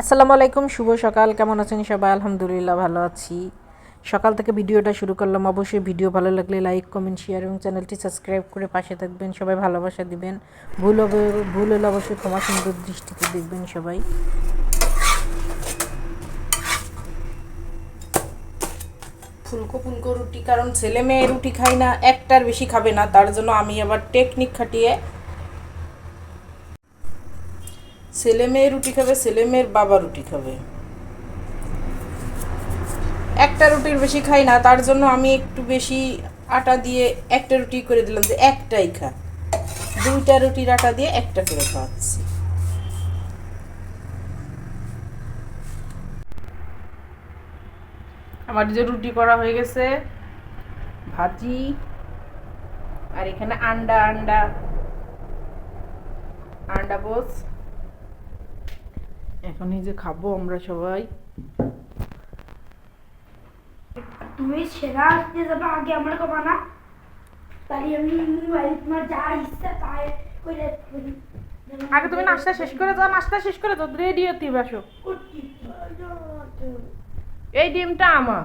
আসসালামু আলাইকুম, শুভ সকাল। কেমন আছেন সবাই? আলহামদুলিল্লাহ ভালো আছি। সকাল থেকে ভিডিওটা শুরু করলাম। অবশ্যই ভিডিও ভালো লাগলে লাইক কমেন্ট শেয়ার এবং চ্যানেলটি সাবস্ক্রাইব করে পাশে থাকবেন। সবাই ভালোবাসা দিবেন। ভুল ভুল হলে অবশ্যই ক্ষমা সুন্দর দৃষ্টিতে দেখবেন সবাই। ফুলকো ফুলকো রুটি, কারণ ছেলে মেয়ে রুটি খায় না, একটার বেশি খাবে না। তার জন্য আমি আবার টেকনিক খাটিয়ে ছেলে মেয়ে রুটি খাবে, ছেলে মেয়ের বাবা রুটি খাবে। একটা রুটির বেশি খাই না, তার জন্য আমি একটু বেশি আটা দিয়ে একটা রুটি করে দিলাম যে একটাই খা। দুইটা রুটির আটা দিয়ে একটা করে খাওয়াচ্ছি আমার যে রুটি করা হয়ে গেছে, ভাজি, আর এখানে আন্ডা আন্ডা আন্ডা পোস এখন এই যে খাব আমরা সবাই। তুমি সেরা আসতে যাবে আগে আমরা কবা না। তাহলে আমি তোমার যা ইচ্ছা তাই করে আগে তুমি নাস্তা শেষ করে দাও নাস্তা শেষ করে দাও রেডি হতে বাসো। এই ডিমটা আমার।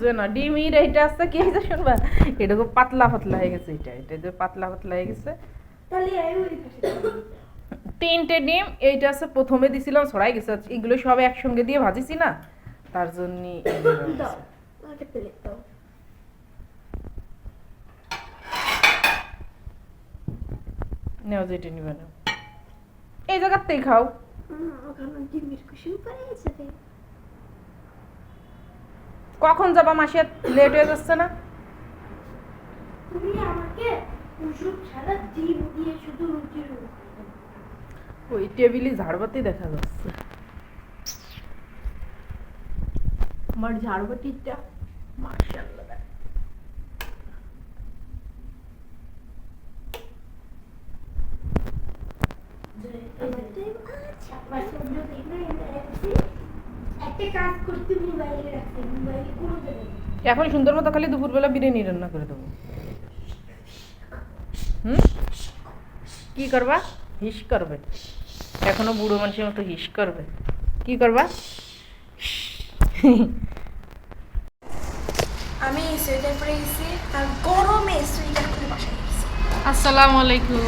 যে না ডিম ইর এইটা আছে কি হয়েছে শুনবা? এটা খুব পাতলা পাতলা হয়ে গেছে এটা এটা যে পাতলা পাতলা হয়ে গেছে। তাহলে এই ওই পাশে। তিনটে ডিম এইটা আছে প্রথমে দিছিলাম ছড়াই গেছে। এগুলো সব একসঙ্গে দিয়ে ভাজিছি না? তার জন্য যেটা নিবে না এই জায়গাতেই খাও। কখন যাবা মাসিয়া লেট হয়ে যাচ্ছে না? তুমি আমাকে কুসুম ছাড়া ডিম দিয়ে শুধু রুটি রুটি ওই টেবিলে ঝাড়বাতি দেখা যাচ্ছে। আমার ঝাড়বাতিটা না। এখন সুন্দর মতো খালি দুপুরবেলা বিরিয়ানি রান্না করে দেবো। হুম? কি করবা? হিস করবে। এখনও বুড়ো মানুষের মতো হিস করবে। কি করবা? আমি সোয়েটার পরে গেছি আর গরমে সোয়েটার পরে বাসায় গেছি। আসসালামু আলাইকুম।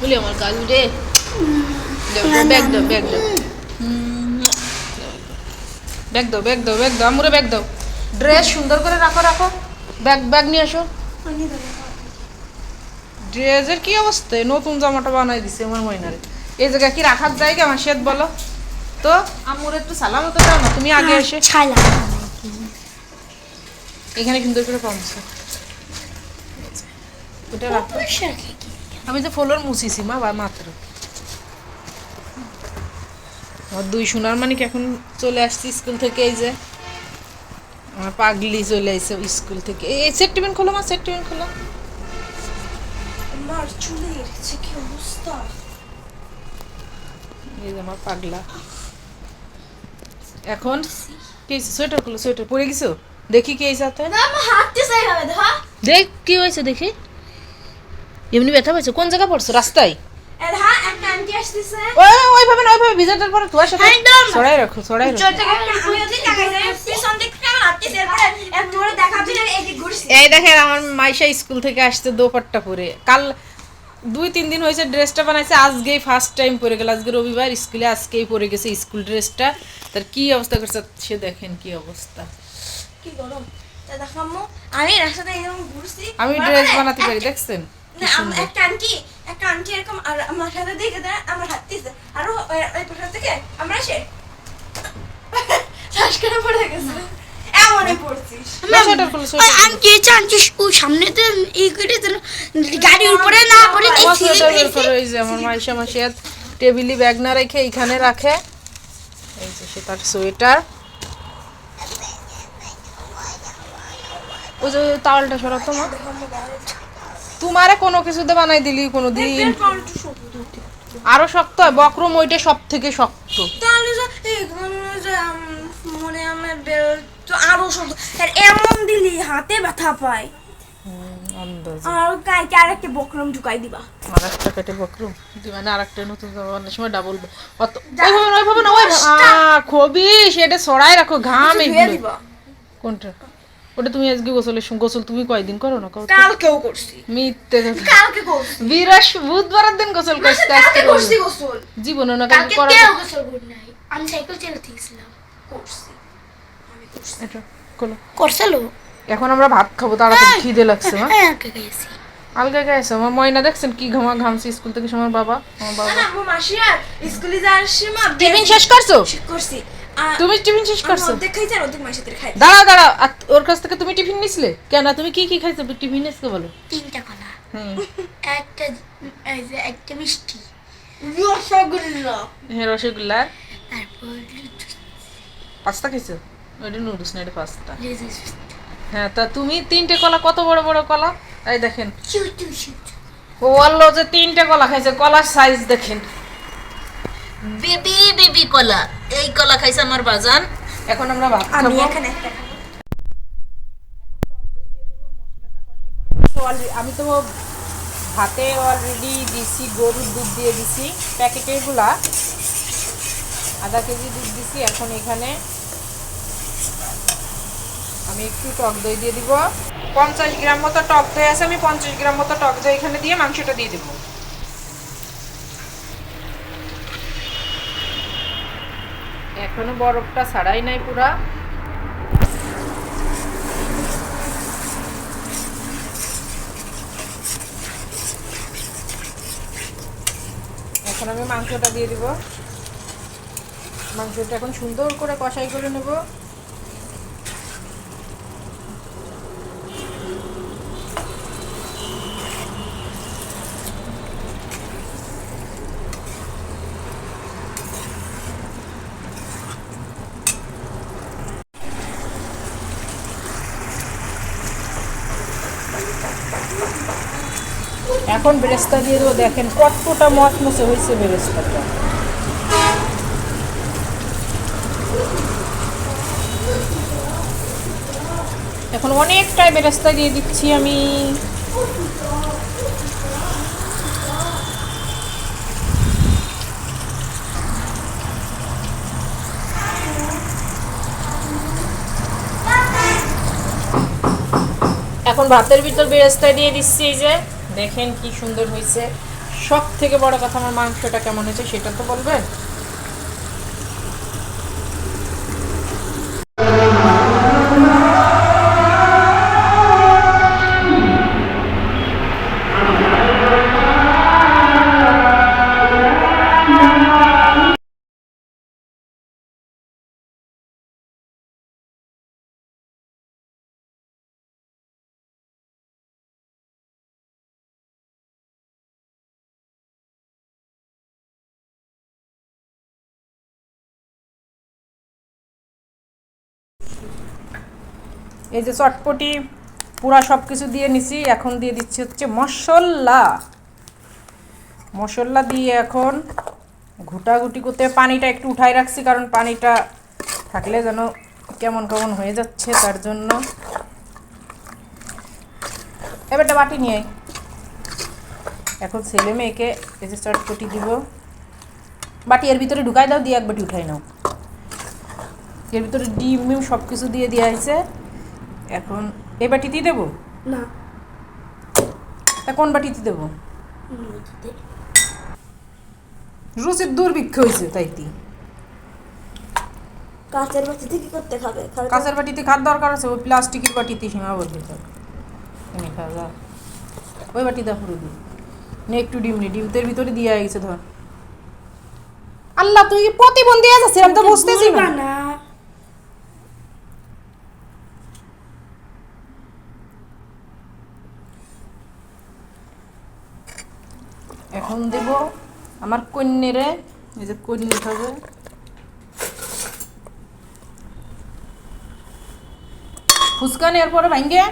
বলি আমার গালু রে ব্যাগ দাও ব্যাগ দাও ব্যাগ দাও ব্যাগ দাও ব্যাগ দাও আমুরে ব্যাগ দাও ড্রেস সুন্দর করে রাখো রাখো। ব্যাগ ব্যাগ নিয়ে আসো। ড্রেসের কি অবস্থা? নতুন জামাটা বানাই দিছে আমার ময়নারে। এই জায়গায় কি রাখার জায়গা আমার শেত বলো? তো আমুর একটু সালাম হতে দাও না তুমি আগে এসে। ছাইলা এখানে সুন্দর করে পামছো ওটা রাখো। আমি যে ফলোর মুছিছি মা বা মাত্র। আমার দুই সোনার মানিক এখন চলে আসছি স্কুল থেকে এই যে। আমার পাগলি চলে আসছে স্কুল থেকে। এই এই সেট টিফিন খোলো মা সেট টিফিন খোলো। আমার চুলে এসেছে কি অবস্থা এই আমার পাগলা এখন কি সোয়েটার খোলো সোয়েটার পরে গেছো দেখি কি হবে ধা দেখ কি হয়েছে দেখি এমনি ব্যথা পাইছো কোন জায়গা পড়ছো রাস্তায় ওইভাবে না ওইভাবে ভিজাটার পরে সাথে একদম। রাখো ছড়াই রাখো এই দেখেন আমার মাইশা স্কুল থেকে আসতে দোপাট্টা পরে। কাল দুই তিন দিন হয়েছে ড্রেসটা বানাইছে আজকেই ফার্স্ট টাইম পরে গেল। আজকে রবিবার স্কুলে আজকেই পরে গেছে স্কুল ড্রেসটা। তার কি অবস্থা করছে সে দেখেন কি অবস্থা। কি গরম? আমি রাস্তাতে এরকম ঘুরছি আমি ড্রেস বানাতে পারি দেখছেন। একটা আন্টি একটা আন্টি এরকম আর আমার সাথে দেখে দেয় আমার হাত দিয়েছে আর ওই পাশা থেকে আমরা সে শ্বাস করে পড়ে গেছে। পড়ছিস? গাড়ির উপরে না পড়ে এই যে আমার মাইশা টেবিলি ব্যাগ না রেখে এইখানে রাখে। এই যে সে তার সোয়েটার। ওই যে তাওয়ালটা সরা তোমার। তোমারে কোনো কিছুতে বানাই দিলি কোনো দিন আরও শক্ত হয় বক্রম ওইটা সব থেকে শক্ত তাহলে মনে আমার বেল তো আর এমন দিলি হাতে ব্যথা পায়। আর কাইকে আরেকটা বকরম ঢুকাই দিবা। আর একটা কেটে বকরুম? দিবা না আর একটা নতুন জামা অনেক সময় ডাবল অত ওইভাবে না ওইভাবে না আহ, খবি সেটা ছড়াই রাখো ঘাম দিবা। কোনটা? ওটা তুমি আজকে গোসলের গোসল তুমি কয়দিন করো না? কও কালকেও করছি। মিথ্যে। কালকে করছি। বৃহস্পতি বুধবারের দিন গোসল করতে কালকে করছি গোসল। জীবনে না কালকে কালকে গোসল করি নাই। আমি সাইকেল চালাতে গেছিলাম করছি। আমি করছি। এটা করো। করছিল? এখন আমরা ভাত খাব তাড়াতাড়ি খিদে লাগছে মা। হ্যাঁ আলগা গেছে আমার ময়না দেখছেন কি ঘামা ঘামছে স্কুল থেকে? আমার বাবা আমার বাবা। স্কুলে যাওয়ার সময় টিফিন শেষ করছ? করছি। তুমি টিফিন শেষ করছ? আর মাসিদের খাই দাঁড়াও দাঁড়াও ওর কাছ থেকে তুমি টিফিন নিছিলে? কেন তুমি কি কি খাইছো? টিফিন নিচ্ছে বলো। তিনটা কলা। হুম। একটা এই যে একটা মিষ্টি। রসগোল্লা। হ্যাঁ রসগোল্লা। তারপর পাস্তা খাইছো? ওইটা নুডলস না এটা পাস্তা হ্যাঁ তা তুমি তিনটে কলা কত বড় বড় কলা? এই দেখেন। ও বলল যে তিনটে কলা খাইছে কলার সাইজ দেখেন। বেবি বেবি কলা। এই কলা খাইছে আমার বাজান। এখন আমরা ভাত আমি এখানে আমি তো ভাতে অলরেডি দিছি গরুর দুধ দিয়ে দিছি। প্যাকেটেরগুলা আধা কেজি দুধ দিছি এখন এখানে আমি একটু টক দই দিয়ে দিব। পঞ্চাশ গ্রাম মতো টক দই আছে, আমি পঞ্চাশ গ্রাম মতো টক দই এখানে দিয়ে মাংসটা দিয়ে দেবো। এখনও বরফটা ছাড়াই নাই পুরা। এখন আমি মাংসটা দিয়ে দিব। মাংসটা এখন সুন্দর করে কষাই করে নেব। এখন বেরেস্তা দিয়ে দেবো। দেখেন কতটা মচমচে হয়েছে বেরেস্তাটা। এখন অনেকটাই বেরেস্তা দিয়ে দিচ্ছি আমি। এখন ভাতের ভিতর বেরেস্তা দিয়ে দিচ্ছি এই যে। দেখেন কি সুন্দর হয়েছে। সব থেকে বড় কথা আমার মাংসটা কেমন হয়েছে সেটা তো বলবেন? এই যে চটপটি, পুরা সব কিছু দিয়ে নিছি, এখন দিয়ে দিচ্ছি হচ্ছে মশলা। মশলা দিয়ে এখন ঘুটাঘুটি করতে পানিটা একটু উঠাই রাখছি, কারণ পানিটা থাকলে যেন কেমন কেমন হয়ে যাচ্ছে তার জন্য। এবারটা বাটি নিয়ে এখন ছেলে মেয়েকে এই যে চটপটি দিব। বাটি এর ভিতরে ঢুকাই দাও, দিয়ে এক বাটি উঠাই নাও। এর ভিতরে ডিম মিম সব কিছু দিয়ে দেওয়া হয়েছে। এখন এই বাটিতেই দেবো? না। তা কোন বাটিতে দেবো? রুচির দুর্ভিক্ষ হয়েছে তাইতি কাঁচের বাটিতে কি করতে খাবে? কাঁচের বাটিতে খাওয়ার দরকার আছে ওই প্লাস্টিকের বাটিতে সীমাবদ্ধ। এনে খাওয়া যা ওই বাটি দা পুরো দিই নে একটু ডিম নে ডিমতের ভিতরে দিয়ে গেছে ধর। আল্লাহ তুই কি প্রতিবন্ধী আছে আমি তো বুঝতেছি না বলবা না এখন দেব আমার কন্যেরে এই যে কন্যে হবে ফুচকা নেওয়ার পরে ভাঙ্গে।